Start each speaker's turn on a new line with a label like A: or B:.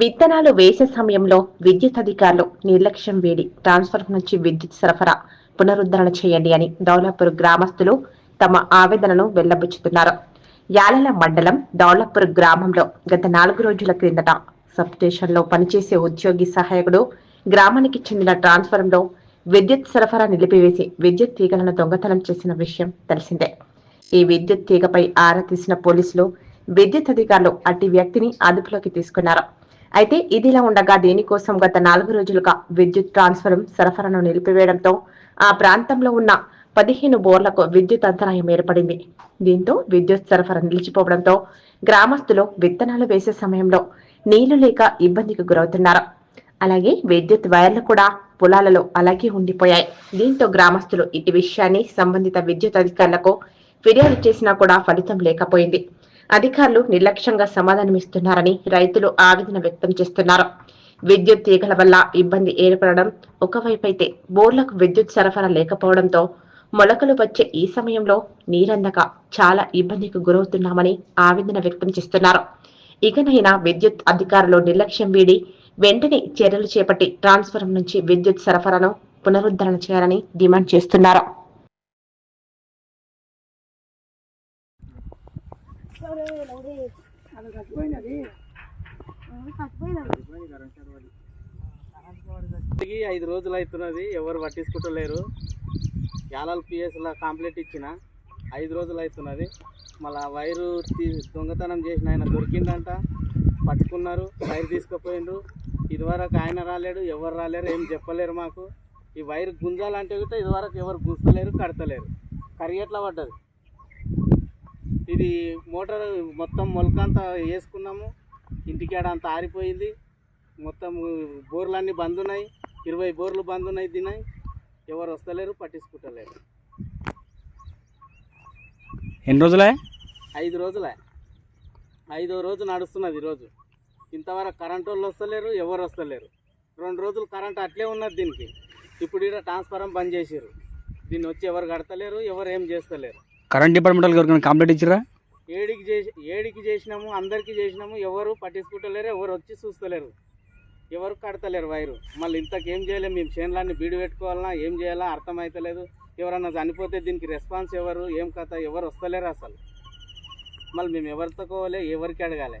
A: విత్తనాలు వేసే సమయంలో విద్యుత్ అధికారులు నిర్లక్ష్యం వేడి ట్రాన్స్ఫర్ నుంచి విద్యుత్ సరఫరా పునరుద్ధరణ చేయండి అని దౌలాపూర్ గ్రామస్తులు తమ ఆవేదనను వెల్లబుచ్చుతున్నారు. యాలల మండలం దౌలాపూర్ గ్రామంలో గత నాలుగు రోజుల క్రిందట సబ్ స్టేషన్లో పనిచేసే ఉద్యోగి సహాయకుడు గ్రామానికి చెందిన ట్రాన్స్ఫారంలో విద్యుత్ సరఫరా నిలిపివేసి విద్యుత్ తీగలను దొంగతనం చేసిన విషయం తెలిసిందే. ఈ విద్యుత్ తీగపై ఆరా తీసిన పోలీసులు విద్యుత్ అధికారులు అట్టి వ్యక్తిని అదుపులోకి తీసుకున్నారు. అయితే ఇదిలా ఉండగా దీనికోసం గత నాలుగు రోజులుగా విద్యుత్ ట్రాన్స్ఫరం సరఫరాను నిలిపివేయడంతో ఆ ప్రాంతంలో ఉన్న పదిహేను బోర్లకు విద్యుత్ అంతరాయం ఏర్పడింది. దీంతో విద్యుత్ సరఫరా నిలిచిపోవడంతో గ్రామస్తులు విత్తనాలు వేసే సమయంలో నీళ్ళు లేక ఇబ్బందికి గురవుతున్నారు. అలాగే విద్యుత్ వైర్లు కూడా పొలాలలో అలాగే ఉండిపోయాయి. దీంతో గ్రామస్తులు ఇటు విషయాన్ని సంబంధిత విద్యుత్ అధికారులకు ఫిర్యాదు చేసినా కూడా ఫలితం లేకపోయింది. అధికారులు నిర్లక్ష్యంగా సమాధానమిస్తున్నారని రైతులు ఆవేదన వ్యక్తం చేస్తున్నారు. విద్యుత్ తీగల వల్ల ఇబ్బంది ఏర్పడడం ఒకవైపైతే బోర్లకు విద్యుత్ సరఫరా లేకపోవడంతో మొలకలు వచ్చే ఈ సమయంలో నీరందక చాలా ఇబ్బందికి గురవుతున్నామని ఆవేదన వ్యక్తం చేస్తున్నారు. ఇకనైనా విద్యుత్ అధికారులు నిర్లక్ష్యం వీడి వెంటనే చర్యలు చేపట్టి ట్రాన్స్ఫరం నుంచి విద్యుత్ సరఫరాను పునరుద్ధరణ చేయాలని డిమాండ్ చేస్తున్నారు.
B: ఐదు రోజులు అవుతున్నది ఎవరు పట్టించుకుంటలేరు. యాలాల్ పిఎస్లో కంప్లైంట్ ఇచ్చిన ఐదు రోజులు అవుతున్నది. మళ్ళా వైరు దొంగతనం చేసిన ఆయన దొరికిందంట పట్టుకున్నారు వైర్ తీసుకుపోయిండ్రు. ఇదివరకు ఆయన రాలేడు ఎవరు రాలేరు ఏం చెప్పలేరు మాకు. ఈ వైర్ గుంజాలంటే కూడా ఇదివరకు ఎవరు గుంజలేరు కడతలేరు. కరిగేట్లా పడ్డది? ఇది మోటార్ మొత్తం మొలకంతా వేసుకున్నాము. ఇంటికాడ అంతా ఆరిపోయింది. మొత్తం బోర్లు అన్నీ బంద్ ఉన్నాయి ఇరవై బోర్లు బంద్ ఉన్నాయి తిన్నాయి. ఎవరు వస్తలేరు పట్టించుకుంటలేరు.
C: ఎన్ని రోజులే?
B: ఐదు రోజులే. ఐదో రోజు నడుస్తున్నది ఈరోజు. ఇంతవరకు కరెంట్ వాళ్ళు వస్తలేరు ఎవరు వస్తలేరు. రెండు రోజులు కరెంట్ అట్లే ఉన్నది దీనికి. ఇప్పుడు ఇక్కడ ట్రాన్స్ఫారం బంద్ చేసారు దీన్ని వచ్చి ఎవరు కడతలేరు ఎవరు ఏం చేస్తలేరు.
C: కరెంట్ డిపార్ట్మెంట్ వాళ్ళకి కంప్లైంట్ ఇచ్చిరా
B: ఏడికి చేసి ఏడికి చేసినాము అందరికి చేసినాము ఎవరు పట్టించుకుంటలేరు ఎవరు వచ్చి చూస్తలేరు. ఎవరు కడతలేరు వైరు. మళ్ళీ ఇంతకేం చేయలేము మేము చేనులన్నీ బీడు పెట్టుకోవాలన్నా ఏం చేయాలా అర్థమవుతలేదు ఎవరన్నా చనిపోతే దీనికి రెస్పాన్స్ ఎవరు ఏం కథ ఎవరు వస్తలేరు అసలు. మళ్ళీ మేము ఎవరితో కోవాలి ఎవరికి అడగాలి?